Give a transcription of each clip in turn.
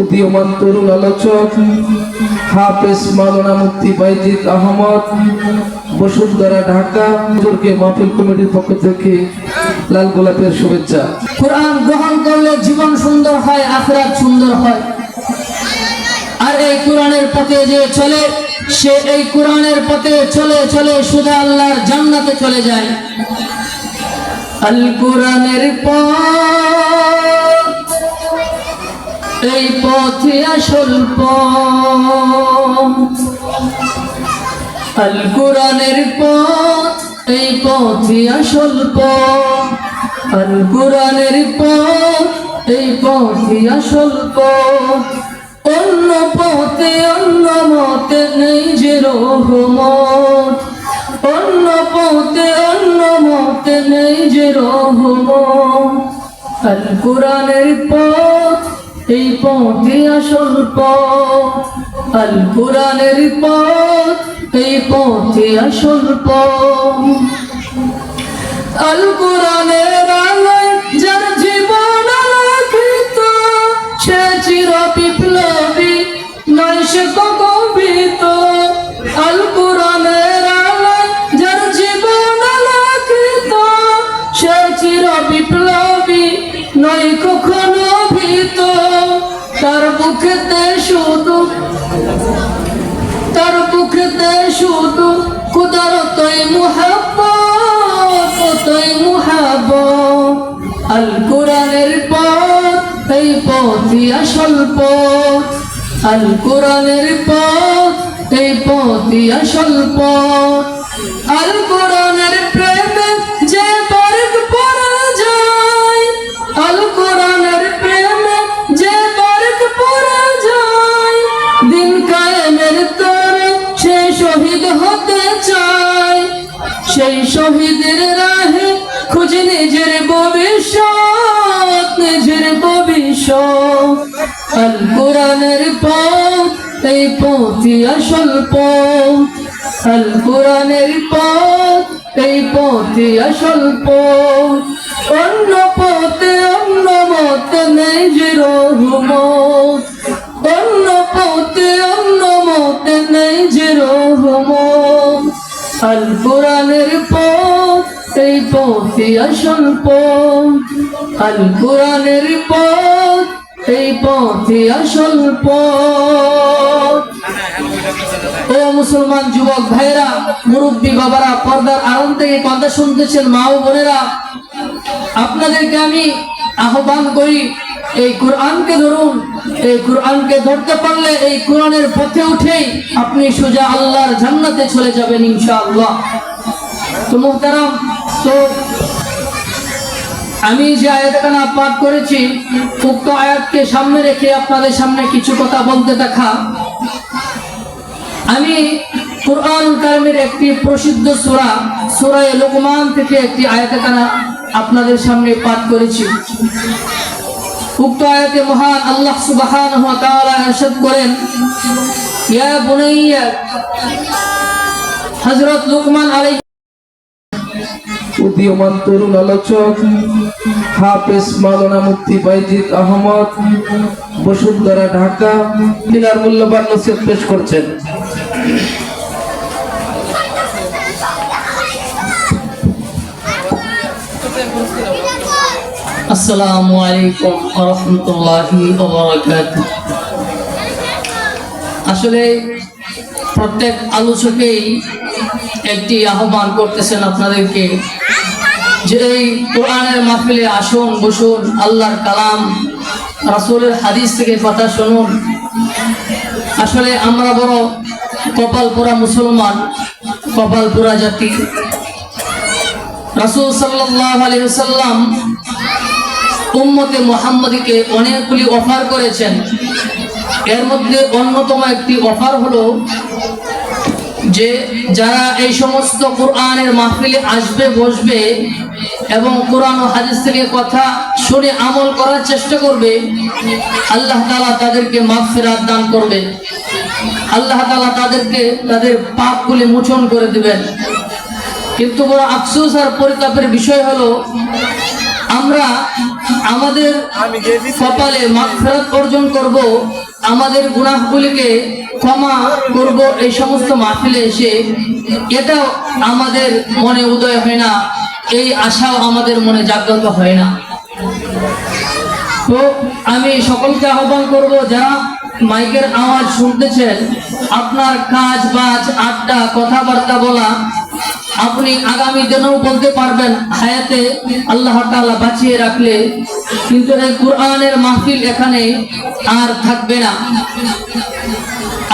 উদীয়মান তরুণ আলোচক হাফেজ মাওলানা মুফতি বাইজিদ আহমদ বসুন্ধরা ঢাকা হুজুরকে মাহফিল কমিটির পক্ষ থেকে লাল গোলাপের শুভেচ্ছা। কোরআন গ্রহণ করলে জীবন সুন্দর হয় আখরাত সুন্দর হয়। আর এই কোরআনের পথে যে চলে সে এই কোরআনের পথে চলে চলে সুদা আল্লাহর জান্নাতে চলে যায়। আল কোরআনের পথ এই পথে আসল পথ। আল কোরআনের পথ, এই পথে আসল পথ। আল কোরআনের পথ, এই পথে আসল পথ। অন্য পথে, অন্য মতে নেই যে রহমত অন্য পথে, অন্য মতে নেই যে রহমত আল কোরআনের পথ এই পথে আসল পথ, আল কোরআনের পথ, এই পথে আসল পথ। আল কোরআনের আলোয় যার জীবন আলোকিত, সে চির বিপ্লবী নয় সে কবিত আল কোরআনের বুকেতে শুধু, তার বুকেতে শুধু কুদরতই মুহাব্বত কতই মুহাব্বত। আল কোরআনের পথ, এই পথই আসল পথ। আল কোরআনের পথ, এই পথই আসল পথ। আল কোরআনের প্রেমে সেই শহীদের রাহে খুঁজে নিজের ভবিষ্যৎ নিজের ভবিষ্যৎ। আল কোরআনের পথ, এই পথই আসল পথ। আল কোরআনের পথ, এই পথই আসল পথ। অন্য পথে অন্য মতে নেই যে রহমত। আল কোরআনের পথ, এই পথে আসল পথ। ও মুসলমান যুবক ভাইরা মুরব্বী বাবারা পর্দার আড়াল থেকে কথা শুনতেছেন মা ও বোনেরা, আপনাদেরকে আমি আহ্বান করি, এই কোরআনকে ধরুন, এই কোরআনকে ধরতে পারলে এই কোরআনের পথে উঠেই আপনি সোজা আল্লাহর জান্নাতে চলে যাবেন ইনশাআল্লাহ। তো মুহতারাম, তো আমি যে আয়াতখানা পাঠ করেছি, উক্ত আয়াতকে সামনে রেখে আপনাদের সামনে কিছু কথা বলতে দেখা। আমি কোরআন কারিমের একটি প্রসিদ্ধ সূরা সূরা লোকমান থেকে একটি আয়াতখানা আপনাদের সামনে পাঠ করেছি। উক্ত আয়াতে মহান আল্লাহ তাআলা ইরশাদ করেন, ইয়া বুনাইয়া, হযরত লুকমান আলাইহিস উদীয়মান তরুণ আলোচক হাফেজ মাওলানা মুফতি বাইজিদ আহমদ, বসুন্ধরা, ঢাকা তিনার মূল্যবান নসিহত পেশ করছেন। আসসালামু আলাইকুম ওয়া রাহমাতুল্লাহি ওয়া বারাকাতুহু। আসলে প্রত্যেক আলোচকেই একটি আহ্বান করতেছেন আপনাদেরকে। যে এই কোরআনের মাহফিলে আসুন, বসুন, আল্লাহর কালাম, রাসূলের হাদিস থেকে কথা শুনুন। আসলে আমরা বড় কপাল পোড়া মুসলমান কপাল পোড়া জাতি। রাসূল সাল্লাল্লাহু আলাইহি ওয়াসাল্লাম উম্মতে মুহাম্মাদীকে অনেকগুলি অফার করেছেন। এর মধ্যে অন্যতম একটি অফার হলো যে যারা এই সমস্ত কোরআনের মাহফিলে আসবে, বসবে এবং কোরআন ও হাদিস থেকে কথা শুনে আমল করার চেষ্টা করবে, আল্লাহ তালা তাদেরকে মাগফিরাত দান করবে। আল্লাহ তালা তাদেরকে তাদের পাপগুলি মোচন করে দিবেন। কিন্তু বড় আফসোস আর পরিতাপের বিষয় হলো, আমরা আমাদের কপালে মাগফিরাত অর্জন করব আমাদের গুনাহগুলিকে ক্ষমা করব এই সমস্ত মাহফিলে এসে। এটাও আমাদের মনে উদয় হয় না এই আশাও আমাদের মনে জাগ্রত হয় না। তো আমি সকলকে আহ্বান করব যারা মাইকের আওয়াজ শুনতেছেন আপনার কাজ বাজ আড্ডা কথাবার্তা বলা আপনি আগামী দিনেও বলতে পারবেন, হায়াতে আল্লাহ তাআলা বাঁচিয়ে রাখলে কিন্তু এই কোরআনের মাহফিল এখানে আর থাকবে না।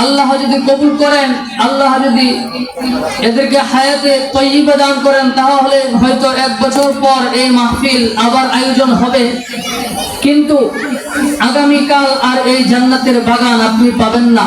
আল্লাহ যদি কবুল করেন, আল্লাহ যদি এদেরকে হায়াতে তৈবা দান করেন, তাহলে হয়তো এক বছর পর এই মাহফিল আবার আয়োজন হবে। কিন্তু আগামীকাল আর এই জান্নাতের বাগান আপনি পাবেন না।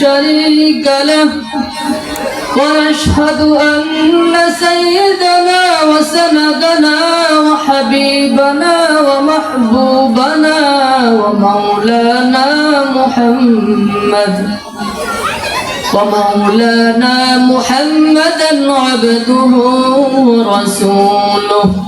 شريك له. ونشهد أن سيدنا وسندنا وحبيبنا ومحبوبنا ومولانا محمد. ومولانا محمدا عبده ورسوله.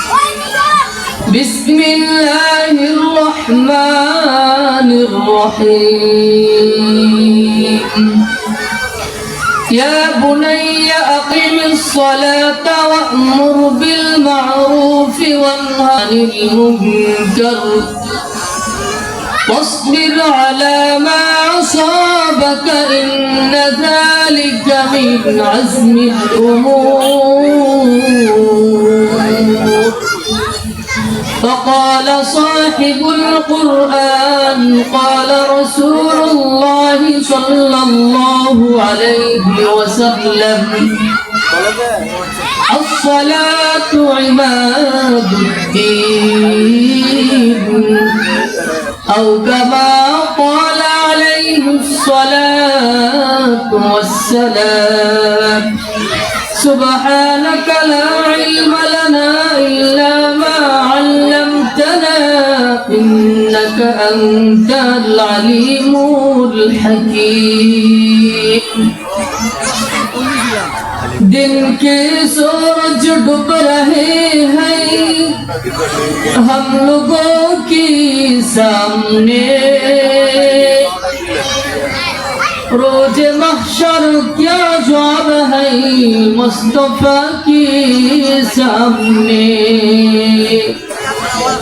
بسم الله الرحمن الرحيم. يا بني أقم الصلاة وأمر بالمعروف وانه عن المنكر. واصبر على ما أصابك إن ذلك من عزم الأمور. فقال صاحب القرآن قال رسول الله صلى الله عليه وسلم الصلاة عماد الدين. أو كما قال عليه الصلاة والسلام سبحانك لا علم لنا إلا ما علمتنا إنك أنت العليم الحكيم दिन के सूरज डूब रहे हैं हम लोगों की सामने रोज महशर क्या जवाब है मुस्तफा की सामने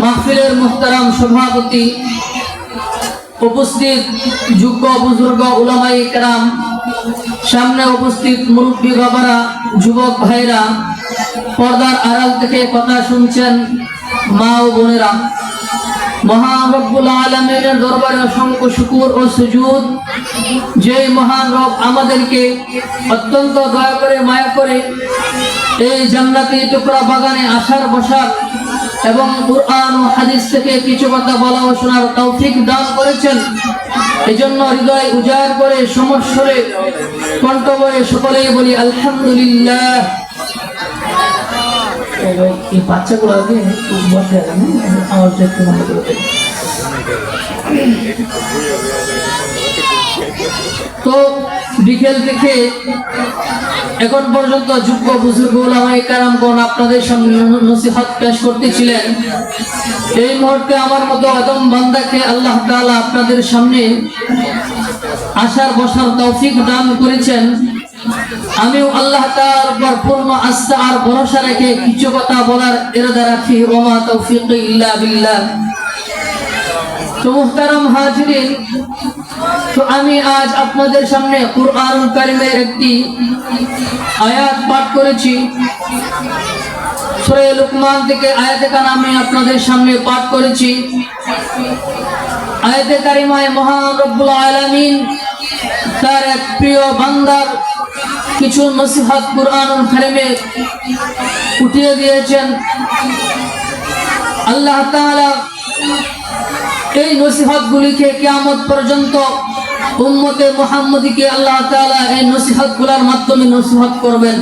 মাহফিলের মুহতারাম সভাপতি, উপস্থিত যোগ্য বুজুর্গ উলামাই কেরাম, সামনে উপস্থিত মুরব্বী বাবারা, যুবক ভাইরা, পর্দার আড়াল থেকে কথা শুনছেন মা ও বোনেরা। মহান রব্বুল আলমিনের দরবারে অসংখ্য শুকুর ও সুজুদ। যে মহান রব আমাদেরকে অত্যন্ত দয়া করে, মায়া করে এই জান্নাতি টুকরা বাগানে আসার বসার এবং কুরআন ও হাদিস থেকে কিছু কথা বলা ও শোনার তৌফিক দান করেছেন। এজন্য হৃদয় উজাড় করে সমস্যরে কণ্ঠ বয়ে সকলেই বলি, আলহামদুলিল্লাহ। বাচ্চাগুলো আগে দেবে তো বিকেল থেকে এখন পর্যন্ত যোগ্য বুজুর্গ ওলামায়ে কারামগণ আপনাদের সামনে নসিহত পেশ করতেছিলেন। এই মুহূর্তে আমার মতো আদম বান্দাকে আল্লাহ তাআলা আপনাদের সামনে আসার, বসার তৌফিক দান করেছেন। আমিও আল্লাহ তার পূর্ণ আস্থা আর ভরসা রেখে কিছু কথা বলার ইরাদা রাখি। ওমা তৌফিক ইল্লা বিল্লাহ। তো মুহতারাম হাজিরিন তো আমি আজ আপনাদের সামনে কুরআন কারিমের একটি আয়াত পাঠ করেছি। সূরা লুকমান থেকে আয়াতে আমি আপনাদের সামনে পাঠ করেছি। আয়াতে কারিমায় মহান রব্বুল আলামিন তার এক প্রিয় বান্দার কিছু নসিহত কুরআনুল কারিমে উঠিয়ে দিয়েছেন। আল্লাহ তাআলা এই নসিহত গুলিকে কিয়ামত পর্যন্ত উম্মতে মুহাম্মদীকে আল্লাহ তাআলা এই নসিহতগুলার মাধ্যমে নসিহত করবেন।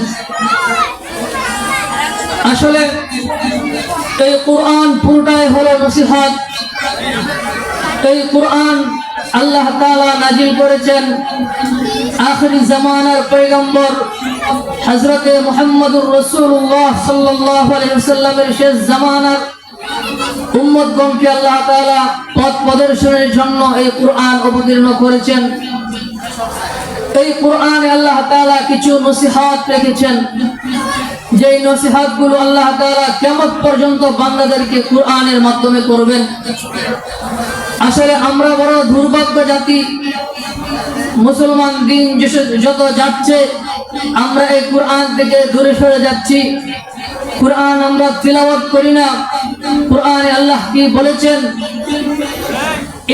আসলে এই কোরআন পুরোটাই হলো নসিহত। এই কোরআন আল্লাহ তাআলা নাজিল করেছেন আখরি জামানার পয়গম্বর হযরতে মুহাম্মদুর রসুল্লাহ সাল্লাল্লাহু আলাইহি ওয়াসাল্লামের শেষ জামানার উম্মতগণকে আল্লাহ তাআলা পথ প্রদর্শনের জন্য এই কোরআন অবতীর্ণ করেছেন। এই কোরআনে আল্লাহ তাআলা কিছু নসিহত রেখেছেন। যেই নসিহতগুলো আল্লাহ তাআলা কিয়ামত পর্যন্ত বান্দাদেরকে কোরআনের মাধ্যমে করবেন। আসলে আমরা বড় দুর্ভাগ্য জাতি, মুসলমান দিন যত যাচ্ছে, আমরা এই কোরআন থেকে দূরে সরে যাচ্ছি। কোরআন আমরা তিলাওয়াত করি না। কোরআনে আল্লাহ কি বলেছেন?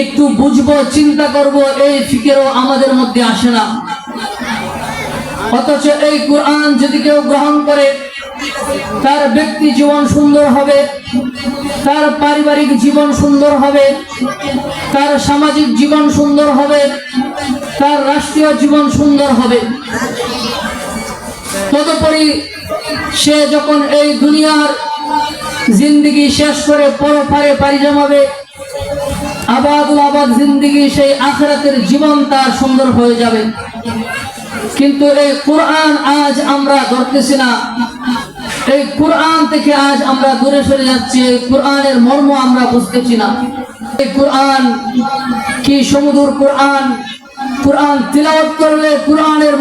একটু বুঝব, চিন্তা করব, এই ফিকেরও আমাদের মধ্যে আসে না। অথচ এই কোরআন যদি কেউ গ্রহণ করে, তার ব্যক্তি জীবন সুন্দর হবে, তার পারিবারিক জীবন সুন্দর হবে, তার সামাজিক জীবন সুন্দর হবে, তার রাষ্ট্রীয় জীবন সুন্দর হবে। তদুপরি সে যখন এই দুনিয়ার জিন্দগি শেষ করে পরপারে পাড়ি জমাবে, আবাদুল আবাদ জিন্দগি সেই আখরাতের জীবন তার সুন্দর হয়ে যাবে। কিন্তু এই কোরআন আজ আমরা ধরতেছি না। এই কোরআন থেকে আজ আমরা দূরে সরে যাচ্ছি, এই কোরআনের মর্ম আমরা বুঝতেছি না। এই কোরআন কি সমুদ্র কোরআন? কোরআন তিলাওয়াত করলে কোরআনের